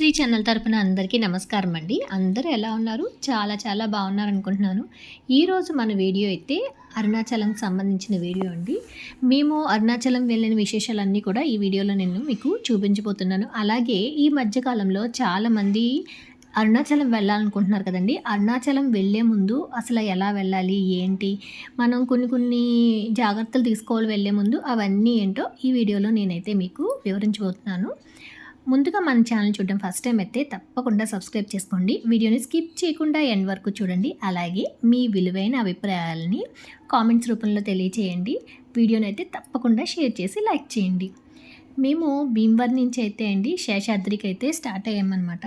Shri channel తరపున అందరికీ నమస్కారం అండి. అందరూ ఎలా ఉన్నారు? చాలా చాలా బాగున్నారు అనుకుంటున్నాను ఈరోజు మన వీడియో అయితే అరుణాచలంకి సంబంధించిన వీడియో అండి. మేము అరుణాచలం వెళ్ళిన విశేషాలన్నీ కూడా ఈ వీడియోలో నేను మీకు చూపించబోతున్నాను. అలాగే ఈ మధ్యకాలంలో చాలామంది అరుణాచలం వెళ్ళాలనుకుంటున్నారు కదండి. అరుణాచలం వెళ్ళే ముందు అసలు ఎలా వెళ్ళాలి? ఏంటి? మనం కొన్ని కొన్ని జాగ్రత్తలు తీసుకోవాలి వెళ్ళే ముందు అవన్నీ ఏంటో ఈ వీడియోలో నేనైతే మీకు వివరించబోతున్నాను. ముందుగా మన ఛానల్ చూడడం ఫస్ట్ టైం అయితే తప్పకుండా సబ్స్క్రైబ్ చేసుకోండి. వీడియోని స్కిప్ చేయకుండా ఎండ్ వరకు చూడండి. అలాగే మీ విలువైన అభిప్రాయాలని కామెంట్స్ రూపంలో తెలియచేయండి. వీడియోని అయితే తప్పకుండా షేర్ చేసి లైక్ చేయండి. మేము భీంవర్ నుంచి అయితే అండి శేషాద్రికి అయితే స్టార్ట్ అయ్యామన్నమాట.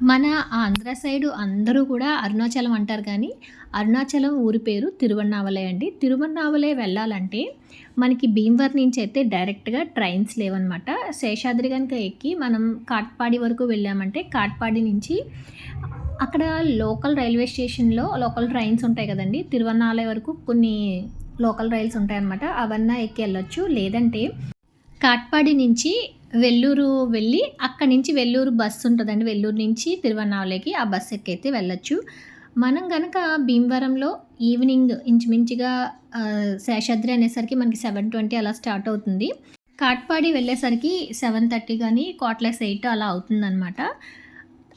మన ఆంధ్ర సైడు అందరూ కూడా అరుణాచలం అంటారు కానీ అరుణాచలం ఊరి పేరు తిరువన్నావలే అండి. తిరువన్నావలే వెళ్ళాలంటే మనకి భీమవర్ నుంచి అయితే డైరెక్ట్గా ట్రైన్స్ లేవన్నమాట. శేషాద్రి కనుక ఎక్కి మనం కాట్పాడి వరకు వెళ్ళామంటే కాట్పాడి నుంచి అక్కడ లోకల్ రైల్వే స్టేషన్లో లోకల్ ట్రైన్స్ ఉంటాయి కదండి. తిరువన్నాలే వరకు కొన్ని లోకల్ రైల్స్ ఉంటాయన్నమాట. అవన్నీ ఎక్కి వెళ్ళొచ్చు. లేదంటే కాట్పాడి నుంచి వెల్లూరు వెళ్ళి అక్కడి నుంచి వెల్లూరు బస్సు ఉంటుందండి. వెల్లూరు నుంచి తిరువన్నామలకి ఆ బస్సు ఎక్కైతే వెళ్ళొచ్చు. మనం కనుక భీమవరంలో ఈవినింగ్ ఇంచుమించుగా శేషాద్రి అనేసరికి మనకి సెవెన్ ట్వంటీ అలా స్టార్ట్ అవుతుంది. కాట్పాడి వెళ్ళేసరికి సెవెన్ థర్టీ కానీ కోట్లెస్ ఎయిట్ అలా అవుతుందన్నమాట.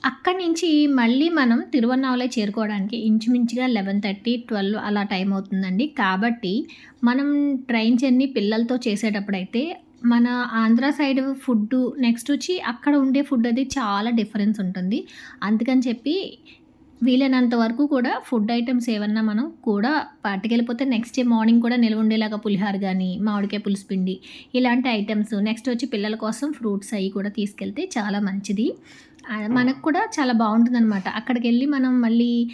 అక్కడి నుంచి మళ్ళీ మనం తిరువన్నామలై చేరుకోవడానికి ఇంచుమించుగా లెవెన్ థర్టీ ట్వెల్వ్ అలా టైం అవుతుందండి. కాబట్టి మనం ట్రైన్ జర్నీ పిల్లలతో చేసేటప్పుడైతే మన ఆంధ్ర సైడ్ ఫుడ్ నెక్స్ట్ వచ్చి అక్కడ ఉండే ఫుడ్ అది చాలా డిఫరెన్స్ ఉంటుంది. అందుకని చెప్పి వీలైనంత వరకు కూడా ఫుడ్ ఐటమ్స్ ఏమన్నా మనం కూడా పట్టుకెళ్ళిపోతే నెక్స్ట్ డే మార్నింగ్ కూడా నిల్వ ఉండేలాగా పులిహార కానీ మామిడికాయ పులుసు పిండి ఇలాంటి ఐటమ్స్ నెక్స్ట్ వచ్చి పిల్లల కోసం ఫ్రూట్స్ అవి కూడా తీసుకెళ్తే చాలా మంచిది. మనకు కూడా చాలా బాగుంటుందన్నమాట. అక్కడికి వెళ్ళి మనం మళ్ళీ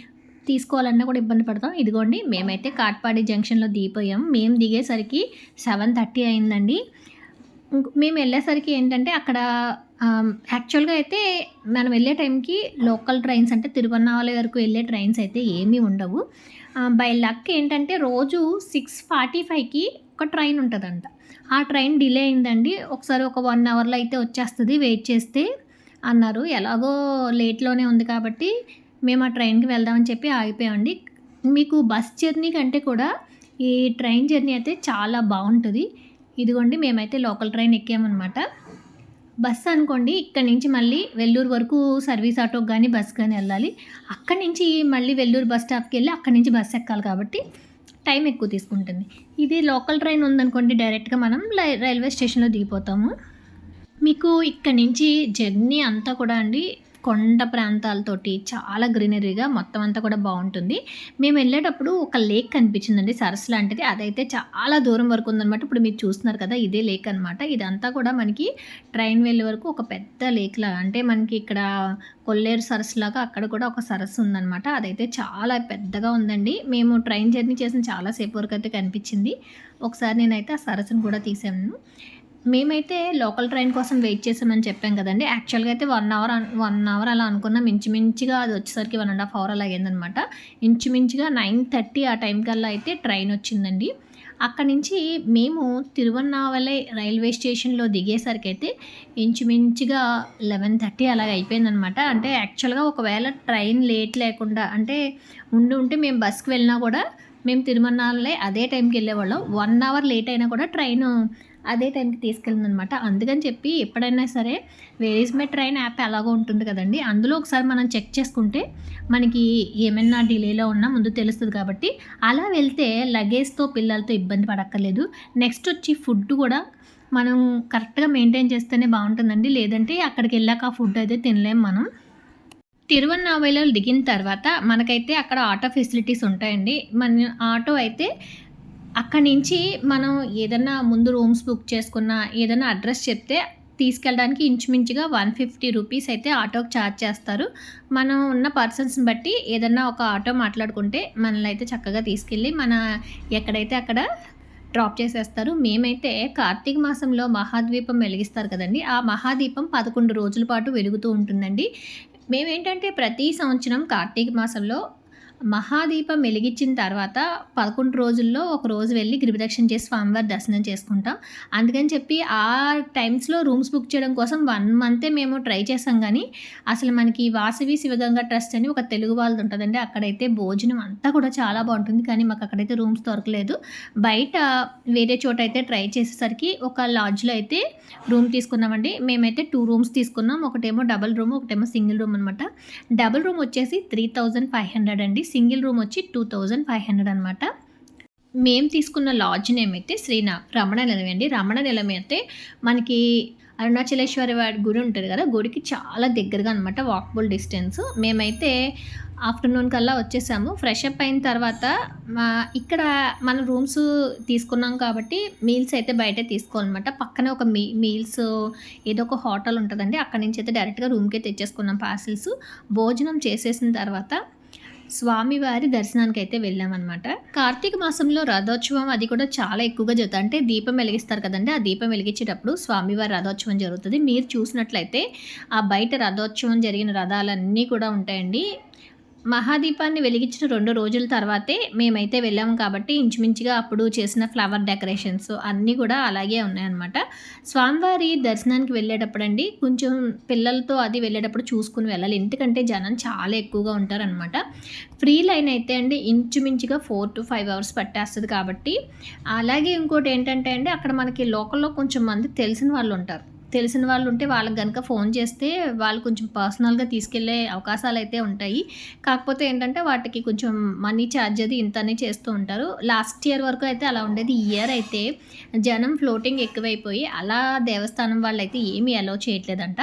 తీసుకోవాలన్నా కూడా ఇబ్బంది పడతాం. ఇదిగోండి మేమైతే కాట్పాడి జంక్షన్లో దిగిపోయాం. మేము దిగేసరికి సెవెన్ థర్టీ అయిందండి. మేము వెళ్ళేసరికి ఏంటంటే అక్కడ యాక్చువల్గా అయితే మనం వెళ్ళే టైంకి లోకల్ ట్రైన్స్ అంటే తిరువన్నామలై వరకు వెళ్ళే ట్రైన్స్ అయితే ఏమీ ఉండవు. బై లక్ ఏంటంటే రోజు సిక్స్ ఫార్టీ ఫైవ్కి ఒక ట్రైన్ ఉంటుందంట. ఆ ట్రైన్ డిలే అయిందండి. ఒకసారి ఒక వన్ అవర్లో అయితే వచ్చేస్తుంది. వెయిట్ చేస్తే అన్నారు. ఎలాగో లేట్లోనే ఉంది కాబట్టి మేము ఆ ట్రైన్కి వెళ్దామని చెప్పి ఆగిపోయామండి. మీకు బస్ జర్నీ కంటే కూడా ఈ ట్రైన్ జర్నీ అయితే చాలా బాగుంటుంది. ఇదిగోండి మేమైతే లోకల్ ట్రైన్ ఎక్కామన్నమాట. బస్ అనుకోండి ఇక్కడ నుంచి మళ్ళీ వెల్లూరు వరకు సర్వీస్ ఆటోకి కానీ బస్ కానీ వెళ్ళాలి. అక్కడి నుంచి మళ్ళీ వెల్లూరు బస్ స్టాప్కి వెళ్ళి అక్కడి నుంచి బస్ ఎక్కాలి కాబట్టి టైం ఎక్కువ తీసుకుంటుంది. ఇది లోకల్ ట్రైన్ ఉందనుకోండి డైరెక్ట్గా మనం రైల్వే స్టేషన్లో దిగిపోతాము. మీకు ఇక్కడ నుంచి జర్నీ అంతా కూడా అండి కొండ ప్రాంతాలతోటి చాలా గ్రీనరీగా మొత్తం అంతా కూడా బాగుంటుంది. మేము వెళ్ళేటప్పుడు ఒక లేక్ కనిపించిందండి సరస్సు లాంటిది. అదైతే చాలా దూరం వరకు ఉందన్నమాట. ఇప్పుడు మీరు చూస్తున్నారు కదా ఇదే లేక్ అనమాట ఇదంతా కూడా మనకి ట్రైన్ వెళ్ళే వరకు ఒక పెద్ద లేక్ లాగా అంటే మనకి ఇక్కడ కొల్లేరు సరస్సు లాగా అక్కడ కూడా ఒక సరస్సు ఉందన్నమాట. అదైతే చాలా పెద్దగా ఉందండి. మేము ట్రైన్ జర్నీ చేసిన చాలాసేపు వరకు అయితే కనిపించింది. ఒకసారి నేనైతే ఆ సరస్సును కూడా తీసాను. మేమైతే లోకల్ ట్రైన్ కోసం వెయిట్ చేసామని చెప్పాం కదండి. యాక్చువల్గా అయితే వన్ అవర్ వన్ అవర్ అలా అనుకున్నాం. ఇంచుమించుగా అది వచ్చేసరికి వన్ అండ్ హాఫ్ అవర్ అలా అయ్యిందనమాట. ఇంచుమించుగా నైన్ థర్టీ ఆ టైం కల్లా అయితే ట్రైన్ వచ్చిందండి. అక్కడి నుంచి మేము తిరువన్నావలై రైల్వే స్టేషన్లో దిగేసరికి అయితే ఇంచుమించుగా లెవెన్ థర్టీ అలాగ అయిపోయిందనమాట. అంటే యాక్చువల్గా ఒకవేళ ట్రైన్ లేట్ లేకుండా అంటే ఉండి ఉంటే మేము బస్కి వెళ్ళినా కూడా మేము తిరుమన్నాలే అదే టైంకి వెళ్ళేవాళ్ళం. వన్ అవర్ లేట్ అయినా కూడా ట్రైన్ అదే టైంకి తీసుకెళ్ళిందనమాట. అందుకని చెప్పి ఎప్పుడైనా సరే వేరీస్ మై ట్రైన్ యాప్ ఎలాగో ఉంటుంది కదండి అందులో ఒకసారి మనం చెక్ చేసుకుంటే మనకి ఏమైనా డిలేలో ఉన్నా ముందు తెలుస్తుంది కాబట్టి అలా వెళ్తే లగేజ్తో పిల్లలతో ఇబ్బంది పడక్కర్లేదు. నెక్స్ట్ వచ్చి ఫుడ్ కూడా మనం కరెక్ట్గా మెయింటైన్ చేస్తేనే బాగుంటుందండి. లేదంటే అక్కడికి వెళ్ళాక ఆ ఫుడ్ అయితే తినలేం మనం. తిరువన్నావైలో దిగిన తర్వాత మనకైతే అక్కడ ఆటో ఫెసిలిటీస్ ఉంటాయండి. మన ఆటో అయితే అక్కడి నుంచి మనం ఏదన్నా ముందు రూమ్స్ బుక్ చేసుకున్న ఏదైనా అడ్రస్ చెప్తే తీసుకెళ్ళడానికి ఇంచుమించుగా వన్ ఫిఫ్టీ రూపీస్ అయితే ఆటోకి ఛార్జ్ చేస్తారు. మనం ఉన్న పర్సన్స్ని బట్టి ఏదన్నా ఒక ఆటో మాట్లాడుకుంటే మనల్ని అయితే చక్కగా తీసుకెళ్ళి మన ఎక్కడైతే అక్కడ డ్రాప్ చేసేస్తారు. మేమైతే కార్తీక మాసంలో మహాద్వీపం వెలిగిస్తారు కదండి. ఆ మహాదీపం పదకొండు రోజుల పాటు వెలుగుతూ ఉంటుందండి. మేమేంటంటే ప్రతి సంవత్సరం కార్తీక మాసంలో మహాదీపం వెలిగించిన తర్వాత పదకొండు రోజుల్లో ఒక రోజు వెళ్ళి గిరిప్రదక్షిణ చేసి స్వామివారి దర్శనం చేసుకుంటాం. అందుకని చెప్పి ఆ టైమ్స్లో రూమ్స్ బుక్ చేయడం కోసం వన్ మంతే మేము ట్రై చేసాం కానీ అసలు మనకి వాసవి శివగంగా ట్రస్ట్ అని ఒక తెలుగు వాళ్ళది ఉంటుందండి. అక్కడైతే భోజనం అంతా కూడా చాలా బాగుంటుంది కానీ మాకు అక్కడైతే రూమ్స్ దొరకలేదు. బయట వేరే చోట అయితే ట్రై చేసేసరికి ఒక లాడ్జ్లో అయితే రూమ్ తీసుకున్నామండి. మేమైతే టూ రూమ్స్ తీసుకున్నాం. ఒకటేమో డబల్ రూమ్ ఒకటేమో సింగిల్ రూమ్ అనమాట డబుల్ రూమ్ వచ్చేసి త్రీ థౌజండ్ ఫైవ్ హండ్రెడ్ అండి. సింగిల్ రూమ్ వచ్చి టూ థౌజండ్ ఫైవ్ హండ్రెడ్ అనమాట మేము తీసుకున్న లాడ్జ్ నేమ్ అయితే శ్రీనా రమణ నిలయం అండి. రమణ నిలయం అయితే మనకి అరుణాచలేశ్వరి వాడి గుడి ఉంటుంది కదా గుడికి చాలా దగ్గరగా అనమాట వాక్బుల్ డిస్టెన్స్ మేమైతే ఆఫ్టర్నూన్ కల్లా వచ్చేసాము. ఫ్రెష్ అప్ అయిన తర్వాత మా ఇక్కడ మన రూమ్స్ తీసుకున్నాం కాబట్టి మీల్స్ అయితే బయటే తీసుకోవాలన్నమాట. పక్కనే ఒక మీ మీల్స్ ఏదో ఒక హోటల్ ఉంటుందండి. అక్కడి నుంచి అయితే డైరెక్ట్గా రూమ్కే తెచ్చేసుకున్నాం పార్సిల్స్ భోజనం చేసేసిన తర్వాత స్వామివారి దర్శనానికి అయితే వెళ్ళామన్నమాట. కార్తీక మాసంలో రథోత్సవం అది కూడా చాలా ఎక్కువగా జరుగుతుంది. అంటే దీపం వెలిగిస్తారు కదండి ఆ దీపం వెలిగించేటప్పుడు స్వామివారి రథోత్సవం జరుగుతుంది. మీరు చూసినట్లయితే ఆ బయట రథోత్సవం జరిగిన రథాలన్నీ కూడా ఉంటాయండి. మహాదీపాన్ని వెలిగించిన రెండు రోజుల తర్వాతే మేమైతే వెళ్ళాము కాబట్టి ఇంచుమించుగా అప్పుడు చేసిన ఫ్లవర్ డెకరేషన్స్ అన్నీ కూడా అలాగే ఉన్నాయన్నమాట. స్వామివారి దర్శనానికి వెళ్ళేటప్పుడు అండి కొంచెం పిల్లలతో అది వెళ్ళేటప్పుడు చూసుకుని వెళ్ళాలి. ఎందుకంటే జనం చాలా ఎక్కువగా ఉంటారనమాట ఫ్రీ లైన్ అయితే అండి ఇంచుమించుగా ఫోర్ టు ఫైవ్ అవర్స్ పట్టేస్తుంది కాబట్టి. అలాగే ఇంకోటి ఏంటంటే అండి అక్కడ మనకి లోకల్లో కొంచెం మంది తెలిసిన వాళ్ళు ఉంటారు. తెలిసిన వాళ్ళు ఉంటే వాళ్ళకి కనుక ఫోన్ చేస్తే వాళ్ళు కొంచెం పర్సనల్గా తీసుకెళ్ళే అవకాశాలు అయితే ఉంటాయి. కాకపోతే ఏంటంటే వాటికి కొంచెం మనీ ఛార్జ్ అది ఇంతనే చేస్తూ ఉంటారు. లాస్ట్ ఇయర్ వరకు అయితే అలా ఉండేది. ఈ ఇయర్ అయితే జనం ఫ్లోటింగ్ ఎక్కువైపోయి అలా దేవస్థానం వాళ్ళు అయితే ఏమీ అలో చేయట్లేదంట.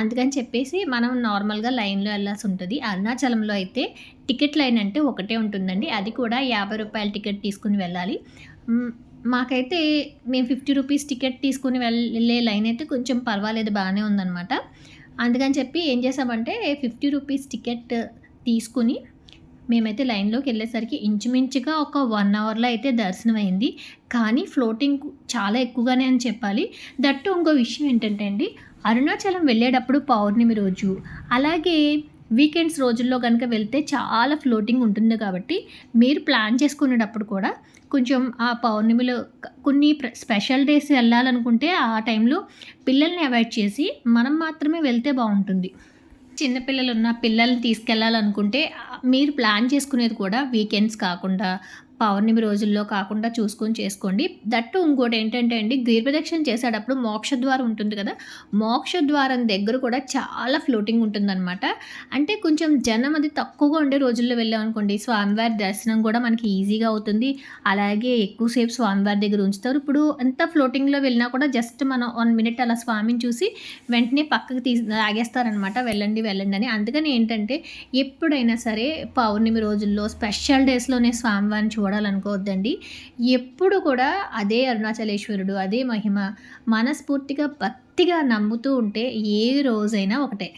అందుకని చెప్పేసి మనం నార్మల్గా లైన్లో వెళ్ళాల్సి ఉంటుంది. అరుణాచలంలో అయితే టికెట్ లైన్ అంటే ఒకటే ఉంటుందండి. అది కూడా యాభై రూపాయల టికెట్ తీసుకుని వెళ్ళాలి. మాకైతే మేము ఫిఫ్టీ రూపీస్ టికెట్ తీసుకుని వెళ్ళే లైన్ అయితే కొంచెం పర్వాలేదు బాగానే ఉందన్నమాట. అందుకని చెప్పి ఏం చేసామంటే ఫిఫ్టీ రూపీస్ టికెట్ తీసుకుని మేమైతే లైన్లోకి వెళ్ళేసరికి ఇంచుమించుగా ఒక వన్ అవర్లో అయితే దర్శనం అయింది. కానీ ఫ్లోటింగ్ చాలా ఎక్కువగానే అని చెప్పాలి. దట్టు ఇంకో విషయం ఏంటంటే అండి అరుణాచలం వెళ్ళేటప్పుడు పౌర్ణమి రోజు అలాగే వీకెండ్స్ రోజుల్లో కనుక వెళ్తే చాలా ఫ్లోటింగ్ ఉంటుంది కాబట్టి మీరు ప్లాన్ చేసుకునేటప్పుడు కూడా కొంచెం ఆ పౌర్ణమిలో కొన్ని ప్ర- స్పెషల్ డేస్ వెళ్ళాలనుకుంటే ఆ టైంలో పిల్లల్ని అవాయిడ్ చేసి మనం మాత్రమే వెళ్తే బాగుంటుంది. చిన్నపిల్లలు ఉన్న పిల్లల్ని తీసుకెళ్ళాలనుకుంటే మీరు ప్లాన్ చేసుకునేది కూడా వీకెండ్స్ కాకుండా పౌర్ణమి రోజుల్లో కాకుండా చూసుకొని చేసుకోండి. దట్టు ఇంకోటి ఏంటంటే అండి గిరిప్రదక్షిణ చేసేటప్పుడు మోక్షద్వారం ఉంటుంది కదా మోక్షద్వారం దగ్గర కూడా చాలా ఫ్లోటింగ్ ఉంటుందన్నమాట. అంటే కొంచెం జనం అది తక్కువగా ఉండే రోజుల్లో వెళ్ళామనుకోండి స్వామివారి దర్శనం కూడా మనకి ఈజీగా అవుతుంది. అలాగే ఎక్కువసేపు స్వామివారి దగ్గర ఉంచుతారు. ఇప్పుడు ఎంత ఫ్లోటింగ్లో వెళ్ళినా కూడా జస్ట్ మనం వన్ మినిట్ అలా స్వామిని చూసి వెంటనే పక్కకు తీసి ఆగేస్తారనమాట వెళ్ళండి వెళ్ళండి అని. అందుకని ఏంటంటే ఎప్పుడైనా సరే పౌర్ణమి రోజుల్లో స్పెషల్ డేస్లోనే స్వామివారిని చూడాలనుకోవద్దండి. ఎప్పుడు కూడా అదే అరుణాచలేశ్వరుడు అదే మహిమ మనస్ఫూర్తిగా భక్తిగా నమ్ముతూ ఉంటే ఏ రోజైనా ఒకటే.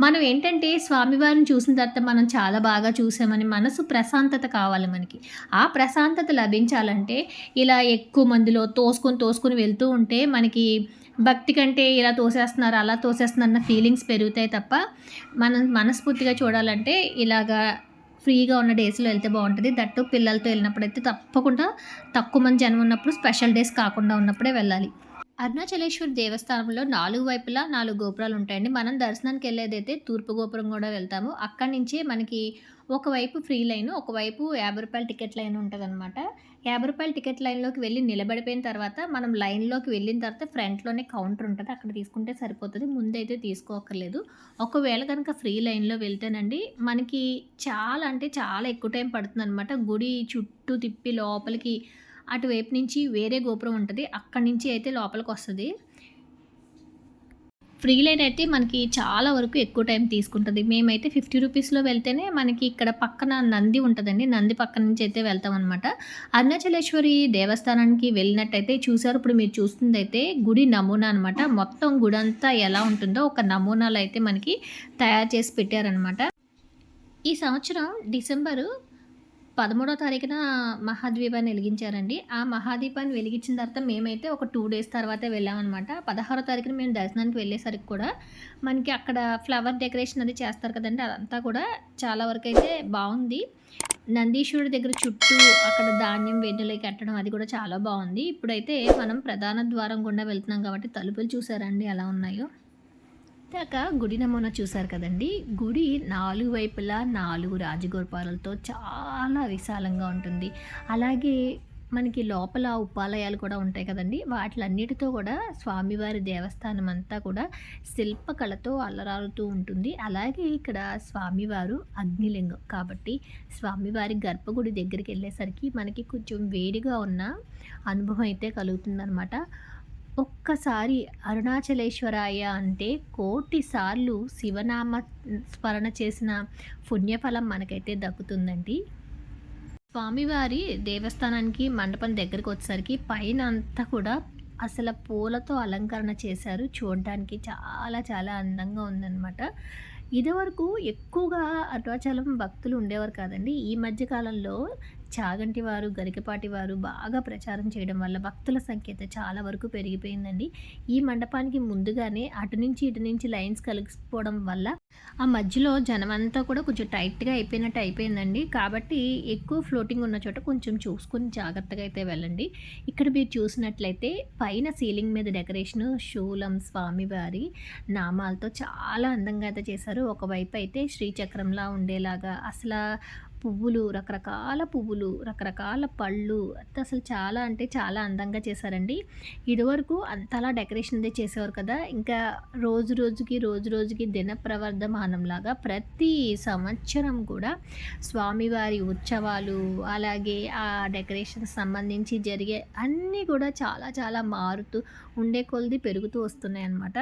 మనం ఏంటంటే స్వామివారిని చూసిన తర్వాత మనం చాలా బాగా చూసామని మనసు ప్రశాంతత కావాలి మనకి. ఆ ప్రశాంతత లభించాలంటే ఇలా ఎక్కువ మందిలో తోసుకొని తోసుకొని వెళ్తూ ఉంటే మనకి భక్తి కంటే ఇలా తోసేస్తున్నారు అలా తోసేస్తున్నారు అన్న ఫీలింగ్స్ పెరుగుతాయి తప్ప మనం మనస్ఫూర్తిగా చూడాలంటే ఇలాగా ఫ్రీగా ఉన్న డేస్లో వెళ్తే బాగుంటుంది దట్టు పిల్లలతో వెళ్ళినప్పుడు అయితే తప్పకుండా తక్కువ మంది జనం ఉన్నప్పుడు స్పెషల్ డేస్ కాకుండా ఉన్నప్పుడే వెళ్ళాలి. అరుణాచలేశ్వర్ దేవస్థానంలో నాలుగు వైపులా నాలుగు గోపురాలు ఉంటాయండి. మనం దర్శనానికి వెళ్ళేదైతే తూర్పు గోపురం కూడా వెళ్తాము. అక్కడి నుంచి మనకి ఒకవైపు ఫ్రీ లైన్ ఒకవైపు యాభై రూపాయల టికెట్ లైన్ ఉంటుందన్నమాట. యాభై రూపాయల టికెట్ లైన్లోకి వెళ్ళి నిలబడిపోయిన తర్వాత మనం లైన్లోకి వెళ్ళిన తర్వాత ఫ్రంట్లోనే కౌంటర్ ఉంటుంది. అక్కడ తీసుకుంటే సరిపోతుంది. ముందైతే తీసుకోక్కర్లేదు. ఒకవేళ కనుక ఫ్రీ లైన్లో వెళ్తేనండి మనకి చాలా అంటే చాలా ఎక్కువ టైం పడుతుంది అనమాట గుడి చుట్టూ తిప్పి లోపలికి అటువైపు నుంచి వేరే గోపురం ఉంటుంది. అక్కడి నుంచి అయితే లోపలికి వస్తుంది. ఫ్రీ లైన్ అయితే మనకి చాలా వరకు ఎక్కువ టైం తీసుకుంటుంది. మేమైతే ఫిఫ్టీ రూపీస్లో వెళ్తేనే మనకి ఇక్కడ పక్కన నంది ఉంటుందండి. నంది పక్క నుంచి అయితే వెళ్తాం అనమాట అరుణాచలేశ్వరి దేవస్థానానికి వెళ్ళినట్టయితే చూసారు. ఇప్పుడు మీరు చూస్తుంది అయితే గుడి నమూనా అనమాట మొత్తం గుడి అంతా ఎలా ఉంటుందో ఒక నమూనాలు అయితే మనకి తయారు చేసి పెట్టారనమాట ఈ సంవత్సరం డిసెంబరు పదమూడో తారీఖున మహాద్వీపాన్ని వెలిగించారండి. ఆ మహాద్వీపాన్ని వెలిగించిన తర్వాత మేమైతే ఒక టూ డేస్ తర్వాతే వెళ్ళామన్నమాట. పదహారో తారీఖున మేము దర్శనానికి వెళ్ళేసరికి కూడా మనకి అక్కడ ఫ్లవర్ డెకరేషన్ అది చేస్తారు కదండి అదంతా కూడా చాలా వరకు అయితే బాగుంది. నందీశ్వరుడి దగ్గర చుట్టూ అక్కడ ధాన్యం వెన్నులకి కట్టడం అది కూడా చాలా బాగుంది. ఇప్పుడైతే మనం ప్రధాన ద్వారం గుండా వెళ్తున్నాం కాబట్టి తలుపులు చూసారండి ఎలా ఉన్నాయో? ఇందాక గుడి నమూనా చూసారు కదండి. గుడి నాలుగు వైపులా నాలుగు రాజగోపాలతో చాలా విశాలంగా ఉంటుంది. అలాగే మనకి లోపల ఉపాలయాలు కూడా ఉంటాయి కదండి. వాటిలన్నిటితో కూడా స్వామివారి దేవస్థానం అంతా కూడా శిల్పకళతో అల్లరారుతూ ఉంటుంది. అలాగే ఇక్కడ స్వామివారు అగ్నిలింగం కాబట్టి స్వామివారి గర్భగుడి దగ్గరికి వెళ్ళేసరికి మనకి కొంచెం వేడిగా ఉన్న అనుభవం అయితే కలుగుతుందన్నమాట. ఒక్కసారి అరుణాచలేశ్వరాయ అంటే కోటి సార్లు శివనామ స్మరణ చేసిన పుణ్యఫలం మనకైతే దక్కుతుందండి. స్వామివారి దేవస్థానానికి మండపం దగ్గరికి వచ్చేసరికి పైన అంతా కూడా అసలు పూలతో అలంకరణ చేశారు. చూడడానికి చాలా చాలా అందంగా ఉందన్నమాట. ఇదివరకు ఎక్కువగా అరుణాచలం భక్తులు ఉండేవారు కాదండి. ఈ మధ్యకాలంలో చాగంటి వారు గరికపాటి వారు బాగా ప్రచారం చేయడం వల్ల భక్తుల సంఖ్య చాలా వరకు పెరిగిపోయిందండి. ఈ మండపానికి ముందుగానే అటు నుంచి ఇటు నుంచి లైన్స్ కలిసిపోవడం వల్ల ఆ మధ్యలో జనం అంతా కూడా కొంచెం టైట్గా అయిపోయినట్టు అయిపోయిందండి. కాబట్టి ఎక్కువ ఫ్లోటింగ్ ఉన్న చోట కొంచెం చూసుకొని జాగ్రత్తగా అయితే వెళ్ళండి. ఇక్కడ మీరు చూసినట్లయితే పైన సీలింగ్ మీద డెకరేషన్ శూలం స్వామివారి నామాలతో చాలా అందంగా అయితే చేశారు. ఒకవైపు అయితే శ్రీచక్రంలా ఉండేలాగా అసలు పువ్వులు రకరకాల పువ్వులు రకరకాల పళ్ళు. అంత అసలు చాలా అంటే చాలా అందంగా చేశారండి. ఇదివరకు అంతలా డెకరేషన్ అదే చేసేవారు కదా. ఇంకా రోజు రోజుకి రోజు రోజుకి దిన ప్రవర్ధమానంలాగా ప్రతి సంవత్సరం కూడా స్వామివారి ఉత్సవాలు అలాగే ఆ డెకరేషన్ సంబంధించి జరిగే అన్నీ కూడా చాలా చాలా మారుతూ ఉండే కొలది పెరుగుతూ వస్తున్నాయి అన్నమాట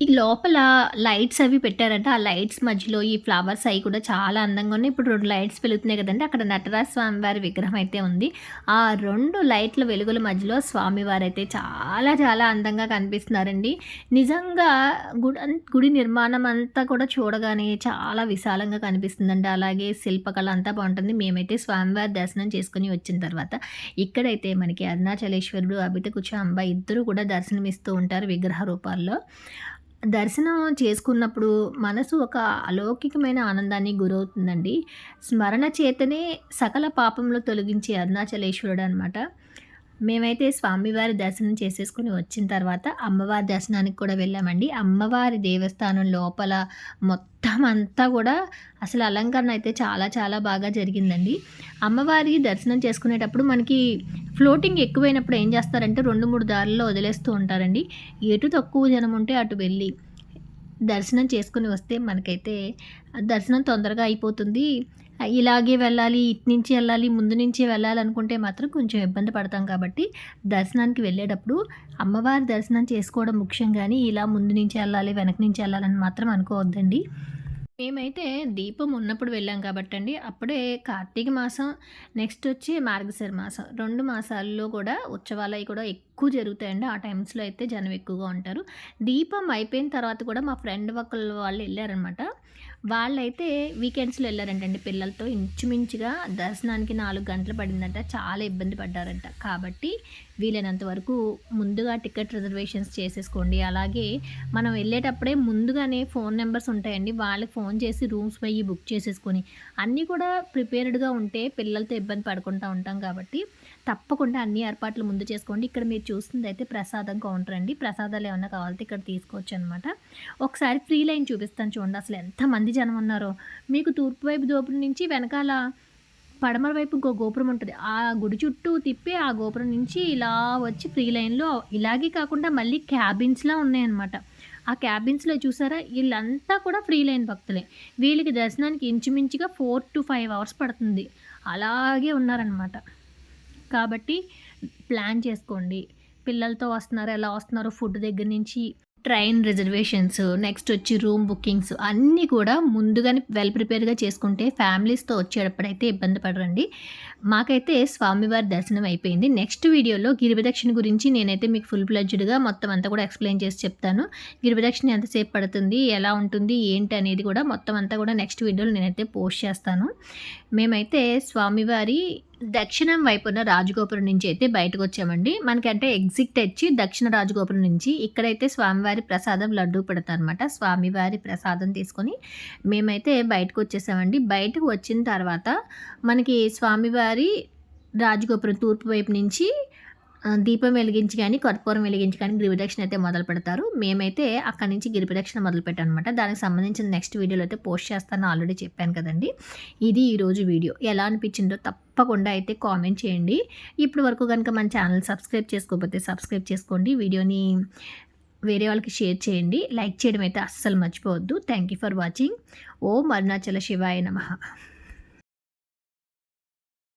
ఈ లోపల లైట్స్ అవి పెట్టారంట. ఆ లైట్స్ మధ్యలో ఈ ఫ్లవర్స్ అవి కూడా చాలా అందంగా ఉన్నాయి. ఇప్పుడు రెండు లైట్స్ వెలుగుతున్నాయి కదండి. అక్కడ నటరాజ స్వామివారి విగ్రహం అయితే ఉంది. ఆ రెండు లైట్ల వెలుగుల మధ్యలో స్వామివారు అయితే చాలా చాలా అందంగా కనిపిస్తున్నారండి. నిజంగా గుడి గుడి నిర్మాణం అంతా కూడా చూడగానే చాలా విశాలంగా కనిపిస్తుందండి. అలాగే శిల్పకళ అంతా బాగుంటుంది. మేమైతే స్వామివారి దర్శనం చేసుకుని వచ్చిన తర్వాత ఇక్కడైతే మనకి అరుణాచలేశ్వరుడు అభిత కుచాంబ ఇద్దరు కూడా దర్శనమిస్తూ ఉంటారు విగ్రహ రూపాల్లో. దర్శనం చేసుకున్నప్పుడు మనసు ఒక అలౌకికమైన ఆనందాన్ని గురవుతుందండి. స్మరణ చేతనే సకల పాపంలో తొలగించే అరుణాచలేశ్వరుడు అనమాట మేమైతే స్వామివారి దర్శనం చేసేసుకుని వచ్చిన తర్వాత అమ్మవారి దర్శనానికి కూడా వెళ్ళామండి. అమ్మవారి దేవస్థానం లోపల మొత్తం అంతా కూడా అసలు అలంకరణ అయితే చాలా చాలా బాగా జరిగిందండి. అమ్మవారి దర్శనం చేసుకునేటప్పుడు మనకి ఫ్లోటింగ్ ఎక్కువైనప్పుడు ఏం చేస్తారంటే రెండు మూడు దారుల్లో వదిలేస్తూ ఉంటారండి. ఎటు తక్కువ జనం ఉంటే అటు వెళ్ళి దర్శనం చేసుకుని వస్తే మనకైతే దర్శనం తొందరగా అయిపోతుంది. ఇలాగే వెళ్ళాలి ఇటు నుంచి వెళ్ళాలి ముందు నుంచి వెళ్ళాలనుకుంటే మాత్రం కొంచెం ఇబ్బంది పడతాం కాబట్టి దర్శనానికి వెళ్ళేటప్పుడు అమ్మవారి దర్శనం చేసుకోవడం ముఖ్యం కానీ ఇలా ముందు నుంచి వెళ్ళాలి వెనక నుంచి వెళ్ళాలని మాత్రం అనుకోవద్దండి. మేమైతే దీపం ఉన్నప్పుడు వెళ్ళాం కాబట్టి అండి. అప్పుడే కార్తీక మాసం నెక్స్ట్ వచ్చి మార్గశిర మాసం. రెండు మాసాల్లో కూడా ఉత్సవాలు అవి కూడా ఎక్కువ జరుగుతాయండి. ఆ టైమ్స్లో అయితే జనం ఎక్కువగా ఉంటారు. దీపం అయిపోయిన తర్వాత కూడా మా ఫ్రెండ్ ఒకళ్ళు వాళ్ళు వెళ్ళారనమాట. వాళ్ళైతే వీకెండ్స్లో వెళ్ళారంటండి పిల్లలతో. ఇంచుమించుగా దర్శనానికి నాలుగు గంటలు పడిందంట. చాలా ఇబ్బంది పడ్డారంట. కాబట్టి వీలైనంత వరకు ముందుగా టికెట్ రిజర్వేషన్స్ చేసేసుకోండి. అలాగే మనం వెళ్ళేటప్పుడే ముందుగానే ఫోన్ నెంబర్స్ ఉంటాయండి. వాళ్ళకి ఫోన్ చేసి రూమ్స్ పోయి బుక్ చేసేసుకొని అన్నీ కూడా ప్రిపేర్డ్గా ఉంటే పిల్లలతో ఇబ్బంది పడుకుంటూ ఉంటాం కాబట్టి తప్పకుండా అన్ని ఏర్పాట్లు ముందు చేసుకోండి. ఇక్కడ మీరు చూస్తుంది అయితే ప్రసాదం కౌంటర్ అండి. ప్రసాదాలు ఏమన్నా కావాలంటే ఇక్కడ తీసుకోవచ్చు అనమాట ఒకసారి ఫ్రీ లైన్ చూపిస్తాను చూడండి. అసలు ఎంతమంది జనం ఉన్నారో. మీకు తూర్పు వైపు దోపుడు నుంచి వెనకాల పడమర వైపు ఇంకో గోపురం ఉంటుంది. ఆ గుడి చుట్టూ తిప్పి ఆ గోపురం నుంచి ఇలా వచ్చి ఫ్రీ లైన్లో ఇలాగే కాకుండా మళ్ళీ క్యాబిన్స్లా ఉన్నాయన్నమాట. ఆ క్యాబిన్స్లో చూసారా? వీళ్ళంతా కూడా ఫ్రీ లైన్ భక్తులే. వీళ్ళకి దర్శనానికి ఇంచుమించుగా ఫోర్ టు ఫైవ్ అవర్స్ పడుతుంది. అలాగే ఉన్నారనమాట కాబట్టి ప్లాన్ చేసుకోండి. పిల్లలతో వస్తున్నారు ఎలా వస్తున్నారో ఫుడ్ దగ్గర నుంచి ట్రైన్ రిజర్వేషన్స్ నెక్స్ట్ వచ్చి రూమ్ బుకింగ్స్ అన్నీ కూడా ముందుగానే వెల్ ప్రిపేర్గా చేసుకుంటే ఫ్యామిలీస్తో వచ్చేటప్పుడైతే ఇబ్బంది పడరండి. మాకైతే స్వామివారి దర్శనం అయిపోయింది. నెక్స్ట్ వీడియోలో గిరిప్రదక్షిణ గురించి నేనైతే మీకు ఫుల్ ప్లెడ్జ్డ్గా మొత్తం అంతా కూడా ఎక్స్ప్లెయిన్ చేసి చెప్తాను. గిరిప్రదక్షిణ ఎంతసేపు పడుతుంది ఎలా ఉంటుంది ఏంటి అనేది కూడా మొత్తం అంతా కూడా నెక్స్ట్ వీడియోలో నేనైతే పోస్ట్ చేస్తాను. మేమైతే స్వామివారి దక్షిణం వైపున రాజగోపురం నుంచి అయితే బయటకు వచ్చామండి. మనకంటే ఎగ్జిట్ వచ్చి దక్షిణ రాజగోపురం నుంచి ఇక్కడైతే స్వామివారి ప్రసాదం లడ్డు పెడతారనమాట స్వామివారి ప్రసాదం తీసుకొని మేమైతే బయటకు వచ్చేసామండి. బయటకు వచ్చిన తర్వాత మనకి స్వామివారి రాజగోపురం తూర్పు వైపు నుంచి దీపం వెలిగించి కానీ కర్పూరం వెలిగించి కానీ గిరిప్రదక్షిణ అయితే మొదలు పెడతారు. మేమైతే అక్కడి నుంచి గిరిప్రదక్షిణ మొదలు పెట్టాం అనమాట దానికి సంబంధించిన నెక్స్ట్ వీడియోలో అయితే పోస్ట్ చేస్తాను ఆల్రెడీ చెప్పాను కదండి. ఇది ఈరోజు వీడియో. ఎలా అనిపించిందో తప్పకుండా అయితే కామెంట్ చేయండి. ఇప్పుడు వరకు కనుక మన ఛానల్ సబ్స్క్రైబ్ చేసుకోకపోతే సబ్స్క్రైబ్ చేసుకోండి. వీడియోని వేరే వాళ్ళకి షేర్ చేయండి. లైక్ చేయడం అయితే అస్సలు మర్చిపోవద్దు. థ్యాంక్ యూ ఫర్ వాచింగ్ ఓం అరుణాచల శివాయ నమః.